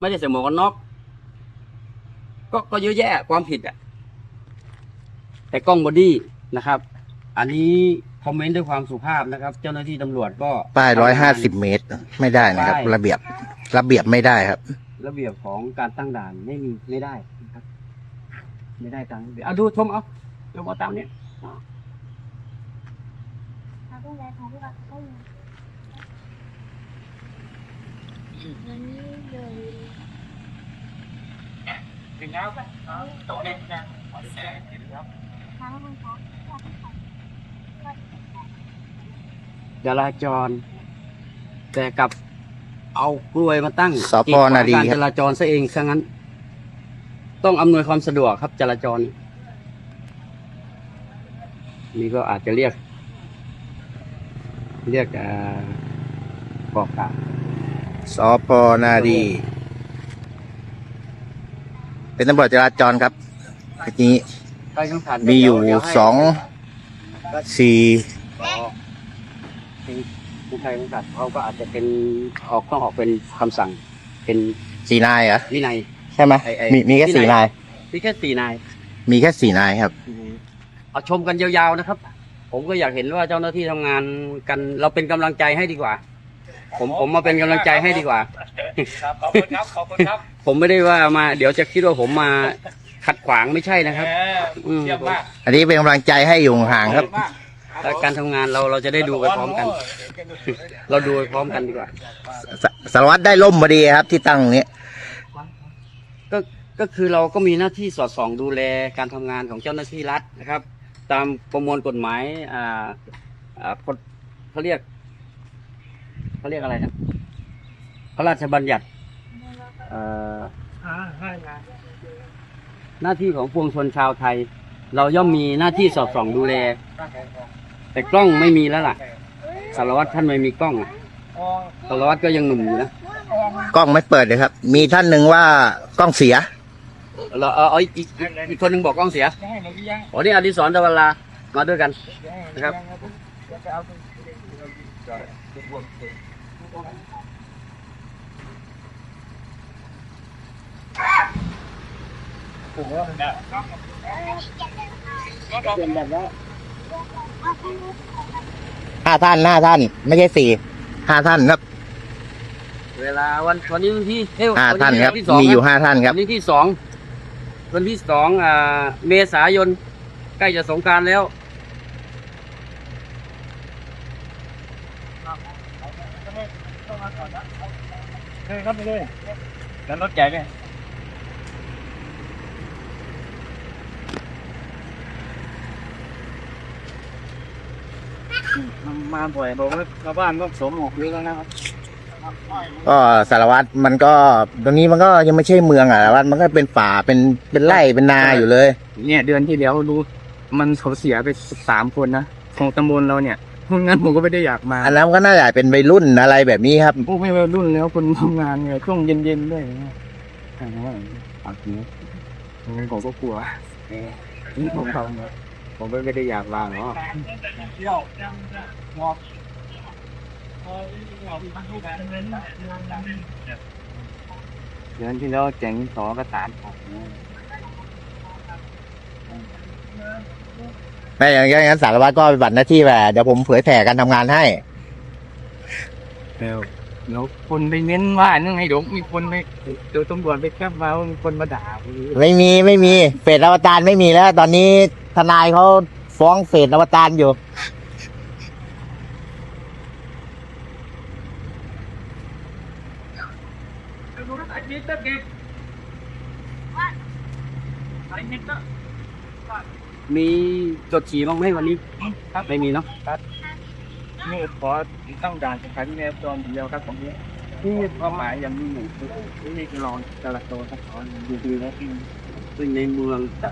ไม่ได้ใส่หมวกกันน็อกก็ก็เยอะแยะความผิดอะ แต่กล้องบอดี้นะครับ อันนี้คอมเมนต์ด้วยความสุภาพนะครับ เจ้าหน้าที่ตำรวจก็ป้ายร้อยห้าสิบเมตร ไม่ได้นะครับป้ายระเบียบระเบียบไม่ได้ครับ ระเบียบของการตั้งด่านไม่มีไม่ได้นะครับ ไม่ได้ตามระเบียบเอาดูชมเอาชมเอาตามเนี้ย ถึงแล้วตกเด็กนะแสงงแล้วจราจร แต่กับเอากล้วยมาตั้งสพนาดีการจราจรซะเองซะงั้น ต้องอำนวยความสะดวกครับจราจร นี่ก็อาจจะเรียก เรียกอ่าบอกกัน สพนาดี เป็นตำรวจจราจรครับทีนี้ใกล้ต้องผ่านมีอยู่เดี๋วให้สองสี่อ๋อเป็นผู้ใครต้องการเขาก็อาจจะเป็นออกต้องออกเป็นคำสั่ง เป็นสี่นายเหรอวินัยใช่ไหมไอ้ไอ้มีมีแค่ที่สี่ไหนนายที่แค่สี่นาย มีแค่สี่นายครับเอาชมกันยาวๆนะครับ ผมก็อยากเห็นว่าเจ้าหน้าที่ทำงานกันเราเป็นกำลังใจให้ดีกว่า ผมผมมาเป็นกำลังใจให้ดีกว่า ครับขอบคุณครับขอบคุณครับผมไม่ได้ว่ามา เดี๋ยวจะคิดว่าผมมาขัดขวางไม่ใช่นะครับแหมเยี่ยมมากอันนี้เป็นกำลังใจให้อยู่ห่างๆครับ มากแล้วการทำงานเราเราจะได้ดูไปพร้อมกันเราดูไปพร้อมกันดีกว่า สสารวัตรได้ล่มพอดีครับที่ตั้งนี้ ก็ก็คือเราก็มีหน้าที่สอดส่องดูแลการทำงานของเจ้าหน้าที่รัฐนะครับ ตามประมวลกฎหมายอ่าอ่ากฎเขาเรียก เขาเรียกอะไรนะพระราชบัญญัติเอ่อหน้าที่ของปวงชนชาวไทย เราย่อมมีหน้าที่สอดส่องดูแล แต่กล้องไม่มีแล้วล่ะสารวัตรท่านไม่มีกล้องอะสารวัตรก็ยังหนุ่มอยู่นะกล้องไม่เปิดเลยครับ มีท่านหนึ่งว่ากล้องเสียเราเอาเอาอีกอีกอีกอีกคนหนึ่งบอกกล้องเสียอ๋อนี่อดิศรตะวันลามาด้วยกันนะครับ ห้าท่านห้าท่านไม่ใช่สี่ห้าท่านครับเวลาวันวันนี้วันที่เอ้ยห้าวัท่านครับที่สงมีอยู่ห้าท่านครับ วันนี้ที่สองวันที่สองอ่าเมษายนใกล้จะสงกรารแล้ว เฮ้ยครับไปเลยแล้วรถใหญ่เนี่ยมาบ่อยบอกว่าชาวบ้านก็สวมหมวกเยอะแล้วนะครับก็สารวัตรมันก็ตรงนี้มันก็ยังไม่ใช่เมืองอะสารวัตรมันก็เป็นป่าเป็นเป็นไร่เป็นนาอยู่เลย เนี่ยเดือนที่แล้วรู้มันเขาเสียไปสามคนนะของตำบลเราเนี่ยเพราะ งั้นผมก็ไม่ได้อยากมาอันนั้นก็น่าจะเป็นวัยรุ่นอะไรแบบนี้ครับพวกไม่วัยรุ่นแล้วคนทำงานไงช่วงเย็นๆด้วยนะแต่ว่าปากนี้งั้นผมก็กลัวนี่ผมทำผมไม่ได้อยากลาเนาะเดือนที่แล้วเจ๋งสอกระสานผม ไม่อย่างนั้นสารวัตรก็ปฏิบัติหน้าที่แหละเดี๋ยวผมเผยแผ่การทำงานให้ แล้วแล้วคนไปเม้นว่านั่งไงเดี๋ยวมีคนไปเดี๋ยวตำรวจไปแคบมาว่ามีคนมาด่าผมไม่มีไม่มีเฟสอวตารไม่มีแล้ว ตอนนี้ทนายเขาฟ้องเฟสอวตารอยู่ มีจดฉี่บ้างไหมวันนี้ครับไม่มีเนาะนี่ขอต้องด่านสถานีแนวจอมเดียวครับผมนี้ที่เป้าหมายยังมีอยู่คือนี่คือรองจราจรครับขอดูๆนะซึ่งในเมืองจะ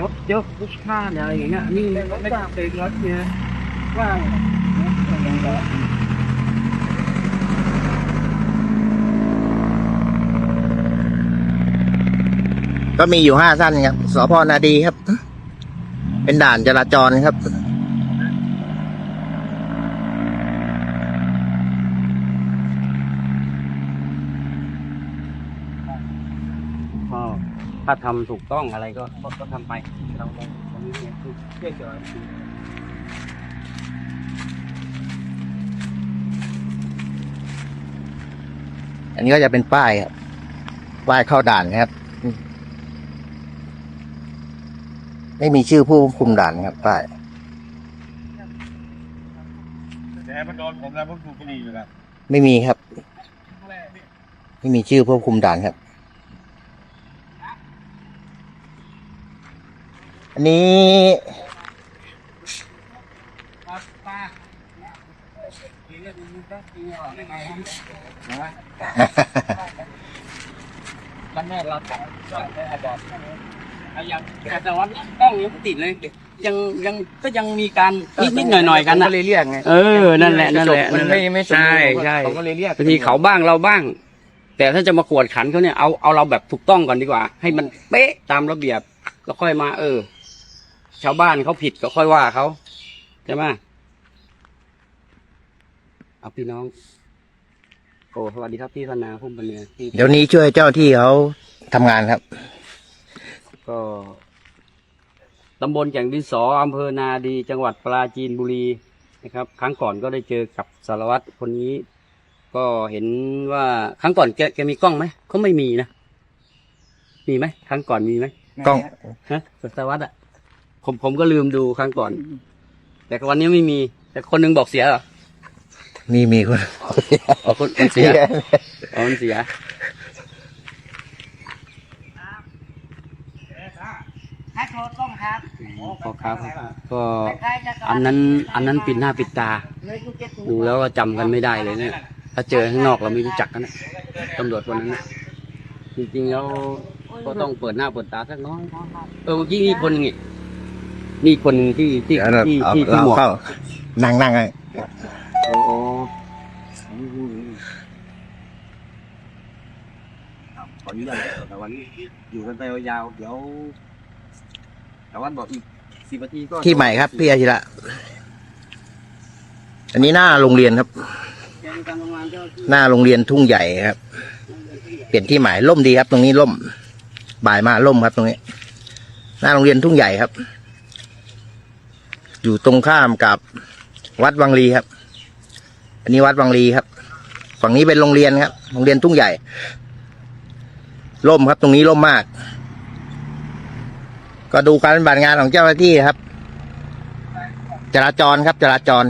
รถเยอะทุกท่าเนี่ยอะไรอย่างเงี้ยนี่ไม่ได้เป็นรถเนี่ยว่างก็มีอยู่ห้าท่านครับสพนาดีครับ เป็นด่านจราจรครับเก็ถ้าทำถูกต้องอะไรก็ก็ก็ทำไปเราเราตรงนี้เนี่ยคือเชื่อเชื่ออันนี้ก็จะเป็นป้ายครับป้ายเข้าด่านนะครับ ไม่มีชื่อผู้ควบคุมด่านนะครับป้ายแต่มันโดนผมแล้วผมถูกคดีอยู่แล้วไม่มีครับ ไม่มีชื่อผู้ควบคุมด่านครับ อันนี้ครับป้าทีนี้มันก็ทีนี้ออกได้ไงนะวันแรกเราจับจับได้บอกเอายั งแต่ว่ากล้องยังไม่ติดเลย ยังยังก็ยังมีการนิดนิดหน่อยหน่อยๆกันผมนะก็เลยเรียกไงเออนั่นแหละนั่นแหละมันไม่ไม่สมใช่บูรณ์ใช่ผมก็เลยเรียกบางทีเขาบ้างเราบ้าง แต่ถ้าจะมากวดขันเขาเนี่ยเอาเอาเราแบบถูกต้องก่อนดีกว่า ให้มันเป๊ะตามระเบียบแล้วค่อยมา เออ ชาวบ้านเขาผิดก็ค่อยว่าเขาใช่ไหมเอาพี่น้องโอ้สวัสดีครับพี่ธนาพุ่มบันเนือที่เดี๋ยวนี้ช่วยเจ้าที่เขาทำงานครับ ก็ตำบลแก่งดินสออำเภอนาดีจังหวัดปราจีนบุรีนะครับ ครั้งก่อนก็ได้เจอกับสารวัตรคนนี้ ก็เห็นว่าครั้งก่อนแกแกมีกล้องไหมเขาไม่มีนะมีไหมครั้งก่อนมีไหมกล้องฮะสารวัตรอะ ผมผมก็ลืมดูครั้งก่อน แต่วันนี้ไม่มี แต่คนหนึงบอกเสียเหรอมีมีคนอ๋อคนคนเสียอ๋อมันเสีย ให้โทรต้มครับพอครับก็อันนั้นอันนั้นปิดหน้าปิดตา ดูแล้วก็จำกันไม่ได้เลยเนี่ย ถ้าเจอข้างนอกเราไม่รู้จักกันนะตำรวจคนนั้นนะจริงๆแล้วก็ต้องเปิดหน้าเปิดตาสักน้อยเออเมื่อกี้มีคนหนึงอีกมีคนหนึ่งที่ที่เดี๋ยวเราที่เอาที่ที่เราหมวกเข้านั่งนั่งไงโอ้โหขออนุญาตแต่วันนี้อยู่กันไปยาวๆเดี๋ยว แต่วันบอกอีกสิบนาทีก็ที่ใหม่ครับพี่อาชิระอันนี้หน้าโรงเรียนครับแกมีการทำงานเจ้าที่หน้าโรงเรียนทุ่งใหญ่ครับ เปลี่ยนที่หมายล่มดีครับ ตรงนี้ล่ม บ่ายมาล่มครับตรงนี้ หน้าโรงเรียนทุ่งใหญ่ครับ อยู่ตรงข้ามกับวัดวังลีครับ อันนี้วัดวังลีครับ ฝั่งนี้เป็นโรงเรียนครับ โรงเรียนทุ่งใหญ่ ล่มครับ ตรงนี้ล่มมาก ก็ดูการปฏิบัติงานของเจ้าหน้าที่ครับ จราจรครับ จราจร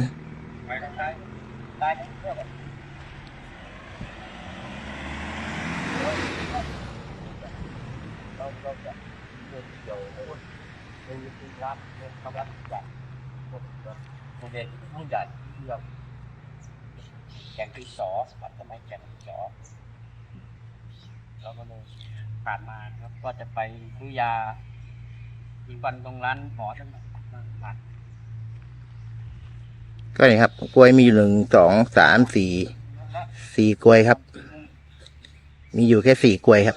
โรงเรียนทุ่งใหญ่เรื่องแก่งที่สอวัดสมัยแก่งที่สอแล้วก็เลยผ่านมาครับก็จะไปซื้อยา อีกวันตรงร้านหมอทั้งนั้นผ่านก็นี่ครับ กล้วยมีอยู่หนึ่งสองสามสี่สี่กล้วยครับ มีอยู่แค่สี่กล้วยครับ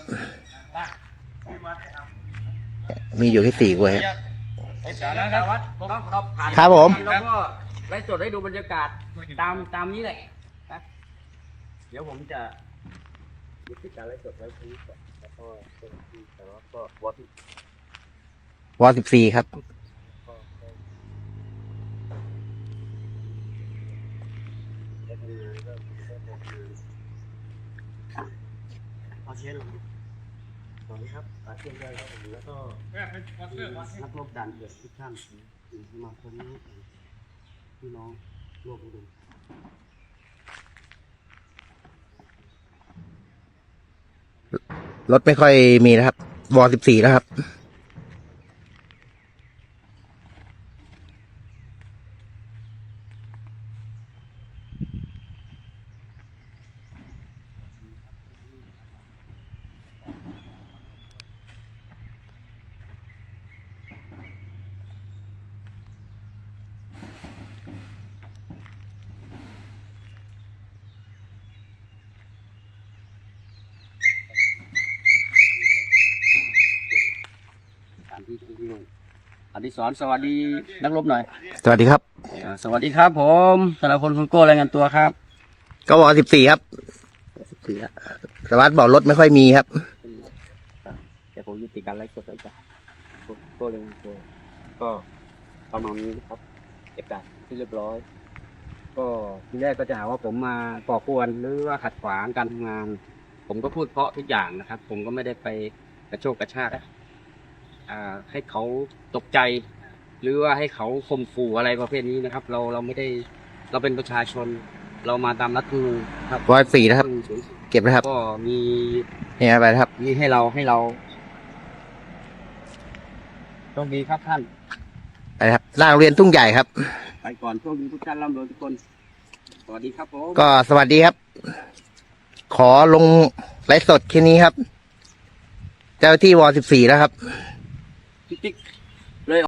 มีอยู่แค่สี่กล้วยครับ ครับเราผ่านครับผม แล้วก็ไลฟ์สดให้ดูบรรยากาศตามตามนี้แหละนะเดี๋ยวผมจะยุติการไลฟ์สดไว้ตรงนี้ก่อนแล้วก็เป็นที่แต่ว่าก็วอที่ วอสิบสี่ครับ เอาเชียร์ลงสวัสดีครับอาเชียร์ได้ครับผมแล้วก็นักรบด่านเดือดทุกท่านสมาคมนี้พี่น้องร่วมอุดมรถไม่ค่อยมีนะครับวอสิบสี่แล้วครับ สถานที่ท่องเที่ยว อดิศรสวัสดีนักรบหน่อยสวัสดีครับ อ่าสวัสดีครับ ผมสารพลคุณโก้รายงานตัวครับก็วอสิบสี่ครับเสียสวัสดิ์บอกรถไม่ค่อยมีครับยุติการไลฟ์สดแล้วจ้ะตัวเลยตัว ก็ประมาณนี้นะครับเก็บได้ที่เรียบร้อย ก็ทีแรกก็จะหาว่าผมมาก่อกวนหรือว่าขัดขวางการทำงาน ผมก็พูดเพราะทุกอย่างนะครับ ผมก็ไม่ได้ไปกระโชกกระชากอ่า ให้เขาตกใจ หรือว่าให้เขาข่มขู่อะไรประเภทนี้นะครับ เราเราไม่ได้เราเป็นประชาชน เรามาตามรัฐธรรมนูญครับร้อยสี่นะครับศูนย์เก็บนะครับ ก็มีนี่ครับไปนะครับ มีให้เราให้เราโชคดีครับท่าน ไปนะครับหน้าโรงเรียนทุ่งใหญ่ครับ ไปก่อนโชคดีทุกท่านร่ำรวยทุกคน สวัสดีครับผมก็สวัสดีครับ ขอลงไลฟ์สดแค่นี้ครับ เจ้าหน้าที่วอสิบสี่แล้วครับ พี่ติ๊ก